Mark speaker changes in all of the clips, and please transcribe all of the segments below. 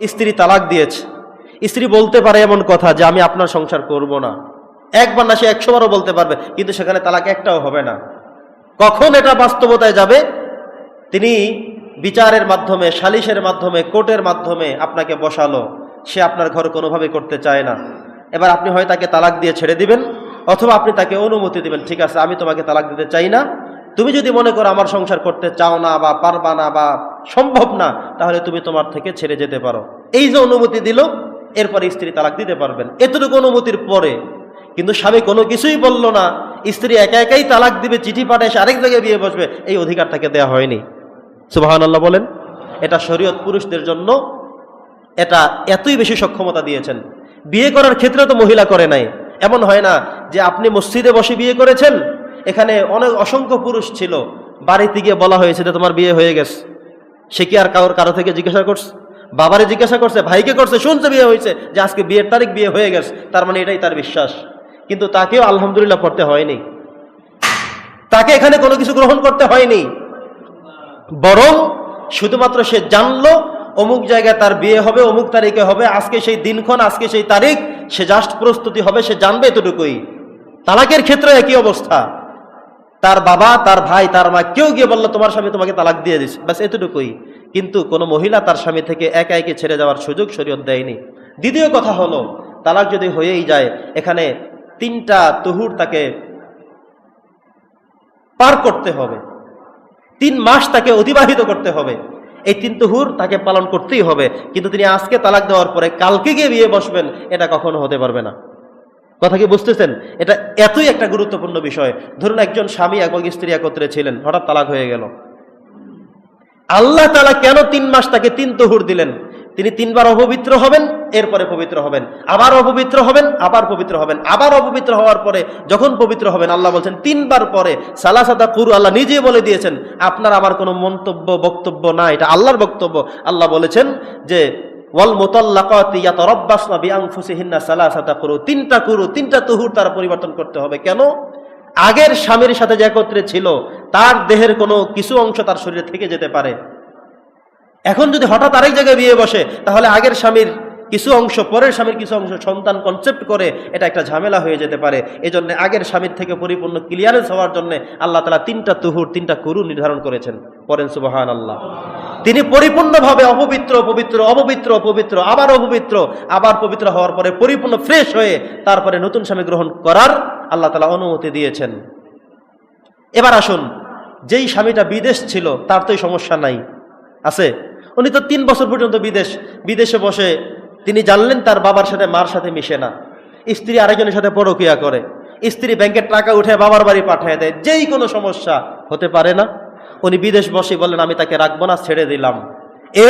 Speaker 1: স্ত্রী তালাক দিয়েছে। স্ত্রী বলতে পারে এমন কথা যে, আমি আপনার সংসার করব না। একবার না, সে একশো বারও বলতে পারবে, কিন্তু সেখানে তালাক একটাও হবে না। কখন এটা বাস্তবতায় যাবে? তিনি বিচারের মাধ্যমে, সালিশের মাধ্যমে, কোর্টের মাধ্যমে আপনাকে বসালো। সে আপনার ঘর কোনোভাবে করতে চায় না। এবার আপনি হয় তাকে তালাক দিয়ে ছেড়ে দিবেন, অথবা আপনি তাকে অনুমতি দিবেন, ঠিক আছে, আমি তোমাকে তালাক দিতে চাই না। তুমি যদি মনে করো আমার সংসার করতে চাও না বা পারবা না বা সম্ভব না, তাহলে তুমি তোমার থেকে ছেড়ে যেতে পারো। এই যে অনুমতি দিল, এরপরে স্ত্রী তালাক দিতে পারবেন। এতটুকু অনুমতির পরে, কিন্তু স্বামী কোনো কিছুই বলল না। স্ত্রী একা একাই তালাক দিবে, চিঠি পাঠায়, সে আরেক জায়গায় বিয়ে বসবে। এই অধিকার তাকে দেওয়া হয়নি। আল্লাহ বলেন, এটা শরীয়ত পুরুষদের জন্য এটা এতই বেশি সক্ষমতা দিয়েছেন। বিয়ে করার ক্ষেত্রে তো মহিলা করে নাই। এমন হয় না যে আপনি মসজিদে বসে বিয়ে করেছেন এখানে অনেক অসংখ্য পুরুষ ছিল। বাড়িতে গিয়ে বলা হয়েছে যে তোমার বিয়ে হয়ে গেছে। সে কি আর কারোর কারও থেকে জিজ্ঞাসা করছে? বাবারে জিজ্ঞাসা করছে, ভাইকে করছে, শুনছে বিয়ে হয়েছে যে আজকে বিয়ের তারিখ, বিয়ে হয়ে গেছে। তার মানে এটাই তার বিশ্বাস। কিন্তু তাকেও আলহামদুলিল্লাহ পড়তে হয়নি। তাকে এখানে কোনো কিছু গ্রহণ করতে হয়নি। বরং শুধুমাত্র সে জানলো, অমুক জায়গায় তার বিয়ে হবে, অমুক তারিখে হবে, আজকে সেই দিনক্ষণ, আজকে সেই তারিখ, সে জাস্ট প্রস্তুতি হবে, সে জানবে এতটুকুই। তালাকের ক্ষেত্রে একই অবস্থা। তার বাবা, তার ভাই, তার মা, কেউ গিয়ে বলল, তোমার স্বামী তোমাকে তালাক দিয়ে দিস ব্যাস, এতটুকুই। কিন্তু কোনো মহিলা তার স্বামী থেকে একা একে ছেড়ে যাওয়ার সুযোগ শরীয়ত দেয়নি। দ্বিতীয় কথা হলো, তালাক যদি হয়েই যায়, এখানে তিনটা তুহুর তাকে পার করতে হবে। তিন মাস তাকে অতিবাহিত করতে হবে। এই তিন তুহুর তাকে পালন করতেই হবে। কিন্তু তিনি আজকে তালাক দেওয়ার পরে কালকে গিয়ে বিয়ে বসবেন, এটা কখনো হতে পারবে না। কথা কি বুঝতেছেন? এটা এতই একটা গুরুত্বপূর্ণ বিষয়। ধরুন একজন স্বামী এবং স্ত্রী একত্রে ছিলেন, হঠাৎ তালাক হয়ে গেল। আল্লাহ তালা কেন তিন মাস তাকে তিন তহুর দিলেন? তিনি তিনবার অপবিত্র হবেন, এরপরে পবিত্র হবেন। আবার অপবিত্র হবেন, আবার পবিত্র হবেন। আবার অপবিত্র হওয়ার পরে যখন পবিত্র হবেন, আল্লাহ বলছেন, তিনবার পরে সালাসাদা কুরু, আল্লাহ নিজে বলে দিয়েছেন, আপনার আমার কোনো মন্তব্য, বক্তব্য না এটা আল্লাহর বক্তব্য। আল্লাহ বলেছেন যে কুরু, তিনটা কুরু, তিনটা তুহুর তারা পরিবর্তন করতে হবে। কেন? আগের স্বামীর সাথে যে একত্রে ছিল, তার দেহের কোনো কিছু অংশ তার শরীরে থেকে যেতে পারে। এখন যদি হঠাৎ আরেক জায়গায় বিয়ে বসে, তাহলে আগের স্বামীর কিছু অংশ, পরের স্বামীর কিছু অংশ সন্তান কনসেপ্ট করে এটা একটা ঝামেলা হয়ে যেতে পারে। এজন্য আগের স্বামীর থেকে পরিপূর্ণ ক্লিয়ারেন্স হওয়ার জন্য আল্লাহ তালা তিনটা তুহুর, তিনটা কুরু নির্ধারণ করেছেন। পরেন সুবাহান আল্লাহ তিনি পরিপূর্ণভাবে অপবিত্র, পবিত্র অপবিত্র, পবিত্র, আবার অপবিত্র, আবার পবিত্র হওয়ার পরে পরিপূর্ণ ফ্রেশ হয়ে তারপরে নতুন স্বামী গ্রহণ করার আল্লাহ তালা অনুমতি দিয়েছেন। এবার আসুন, যেই স্বামীটা বিদেশ ছিল, তার তো সমস্যা নাই। আছে? উনি তো তিন বছর পর্যন্ত বিদেশ, বিদেশে বসে তিনি জানলেন তার বাবার সাথে, মার সাথে মিশে না। স্ত্রী আরেকজনের সাথে পরকিয়া করে। স্ত্রী ব্যাংকের টাকা উঠে বাবার বাড়ি পাঠিয়ে দেয়। যেই কোনো সমস্যা হতে পারে না। উনি বিদেশ বসে বললেন, আমি তাকে রাখব না, ছেড়ে দিলাম।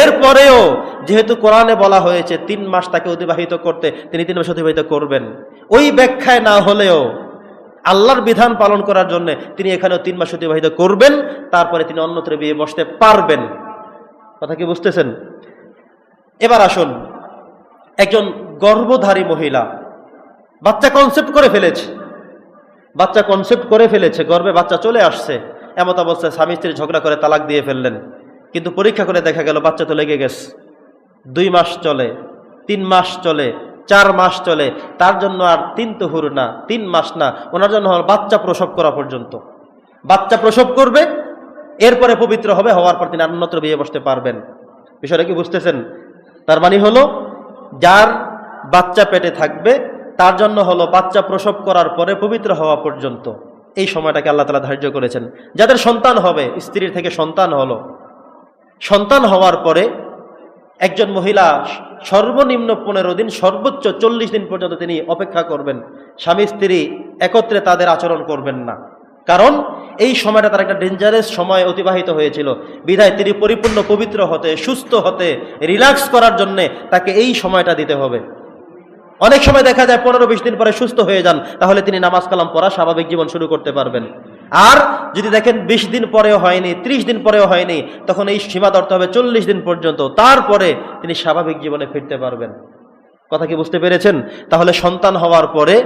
Speaker 1: এরপরেও যেহেতু কোরআনে বলা হয়েছে, তিন মাস তাকে অতিবাহিত করতে, তিনি তিন মাস অতিবাহিত করবেন। ওই ব্যাখ্যায় না হলেও আল্লাহর বিধান পালন করার জন্য তিনি এখানেও তিন মাস অতিবাহিত করবেন, তারপরে তিনি অন্যত্র বিয়ে বসতে পারবেন। কথা কি বুঝতেছেন? এবার আসুন, একজন গর্ভধারী মহিলা, বাচ্চা কনসেপ্ট করে ফেলেছে। বাচ্চা কনসেপ্ট করে ফেলেছে গর্বে বাচ্চা চলে আসছে। এমত অবস্থায় স্বামী স্ত্রী ঝগড়া করে তালাক দিয়ে ফেললেন। কিন্তু পরীক্ষা করে দেখা গেল, বাচ্চা তো লেগে গেছে। দুই মাস চলে, তিন মাস চলে, চার মাস চলে, তার জন্য আর তিন তুহুর না, তিন মাস না, ওনার জন্য হল বাচ্চা প্রসব করা পর্যন্ত। বাচ্চা প্রসব করবে, এরপরে পবিত্র হবে, হওয়ার পর তিনি অন্যত্র বিয়ে বসতে পারবেন। বিষয়টা কি বুঝতেছেন? তার মানে হলো, যার বাচ্চা পেটে থাকবে, তার জন্য হলো বাচ্চা প্রসব করার পরে পবিত্র হওয়া পর্যন্ত। এই সময়টাকে আল্লাহ তালা ধার্য করেছেন। যাদের সন্তান হবে, স্ত্রীর থেকে সন্তান হলো। সন্তান হওয়ার পরে একজন মহিলা সর্বনিম্ন পনেরো দিন, সর্বোচ্চ চল্লিশ দিন পর্যন্ত তিনি অপেক্ষা করবেন। স্বামী, স্ত্রী একত্রে তাদের আচরণ করবেন না। কারণ এই সময়টা তার একটা ডেঞ্জারাস সময় অতিবাহিত হয়েছিল। বিধায় তিনি পরিপূর্ণ পবিত্র হতে, সুস্থ হতে রিল্যাক্স করার জন্যে তাকে এই সময়টা দিতে হবে। অনেক সময় দেখা যায় পনেরো বিশ দিন পরে সুস্থ হয়ে যান, তাহলে তিনি নামাজ কালাম পড়া স্বাভাবিক জীবন শুরু করতে পারবেন। আর যদি দেখেন বিশ দিন পরেও হয়নি, ত্রিশ দিন পরেও হয়নি, তখন এই সীমা ধরতে হবে চল্লিশ দিন পর্যন্ত, তারপরে তিনি স্বাভাবিক জীবনে ফিরতে পারবেন। কথা কি বুঝতে পেরেছেন? তাহলে সন্তান হওয়ার পরে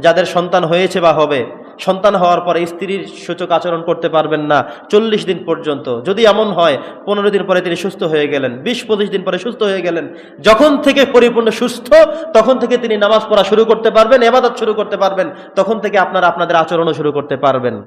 Speaker 1: যাদের সন্তান হয়েছে বা হবে সন্তান হওয়ার পরে স্ত্রীর সূচক আচরণ করতে পারবেন না, চল্লিশ দিন পর্যন্ত। যদি এমন হয়, পনেরো দিন পরে তিনি সুস্থ হয়ে গেলেন, বিশ, পঁচিশ দিন পরে সুস্থ হয়ে গেলেন। যখন থেকে পরিপূর্ণ সুস্থ, তখন থেকে তিনি নামাজ পড়া শুরু করতে পারবেন, এবাদত শুরু করতে পারবেন, তখন থেকে আপনারা আপনাদের আচরণও শুরু করতে পারবেন।